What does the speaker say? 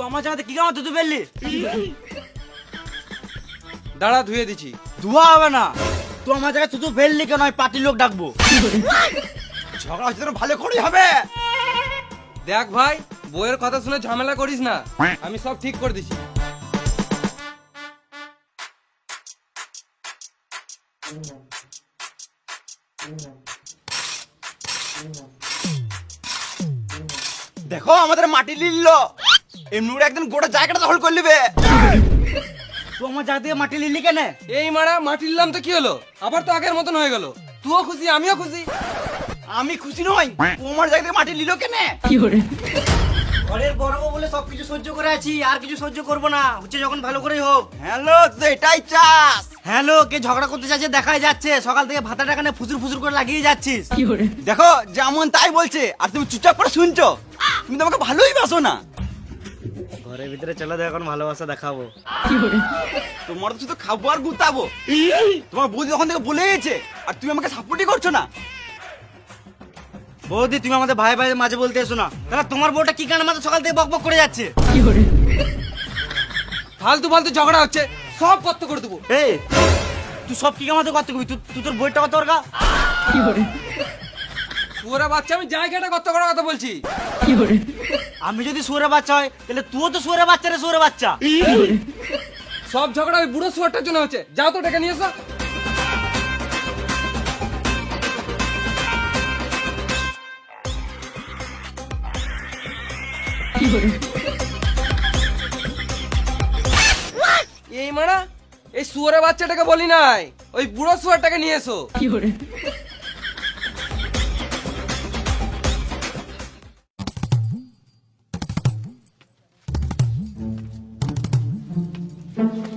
তুই আমার জায়গাতে কি তুই দাঁড়া, ধুয়ে দিছি ধোয়া হবে না। তুই আমার জায়গায় তুই ফেললি কেন? আমি পার্টির লোক ডাকবো। ঝগড়া হচ্ছে ভালো হবে। দেখ ভাই বইয়ের কথা শুনে ঝামেলা করিস না। আমি সব ঠিক করে দিছি দেখো, আমাদের মাটি লিলল। এমনি করে একদিন গোটা জায়গাটা দখল করে নেবে। তুই আমার জায়গা থেকে মাটি নিলি কেন? এই মারা মাটি নিলাম তো কি হলো? আবার তো আগের মতন হয়ে গেল। তুইও খুশি আমিও খুশি। আমি খুশি নই তোমার জায়গা থেকে মাটি লিলো কেনে? ঘরের বড় বলে সবকিছু সহ্য করে আছি আর কিছু সহ্য করব না। হচ্ছে যখন ভালো করেই হোক। হ্যালো তো এটাই চাস হ্যালো কে ঝগড়া করতে চাচ্ছে দেখাই যাচ্ছে। সকাল থেকে ভাতা টাকানে ফুসুর ফুসুর করে লাগিয়ে যাচ্ছিস। দেখো যেমন তাই বলছে আর তুমি চুপচাপ করে শুনছো। তুমি তো আমাকে ভালোই বাসো না। ঘরের ভিতরে চলে দেখ এখন ভালোবাসা দেখাবো। তোমার তো শুধু খাব আর গুতাবো। তোমার বৌদি তখন থেকে বলে গেছে আর তুমি আমাকে সাপোর্টই করছ না। বৌদি তুমি আমাদের ভাই ভাই মাঝে বলতে এসো না। তাহলে তোমার বউটা কি কারণে আমাদের সকাল থেকে বক বক করে যাচ্ছে? ফালতু ফালতু ঝগড়া হচ্ছে সব কত করে দেবো। এই তুই সব কি করতে কবি তুই তুই তোর বইটা কত দরকার পুরা বাচ্চা আমি জায়গাটা কত করার কথা বলছি। আমি যদি সুরে বাচ্চা হয় তাহলে তুইও তো সুরে বাচ্চা রে সুরে বাচ্চা। সব ঝগড়া ওই বুড়ো শুয়ারটার জন্য হচ্ছে। যাও তো ডেকে নিয়ে এসো। এই মারা এই শুয়ারের বাচ্চাটাকে বলি নাই ওই বুড়ো শুয়ারটাকে নিয়ে এসো। Música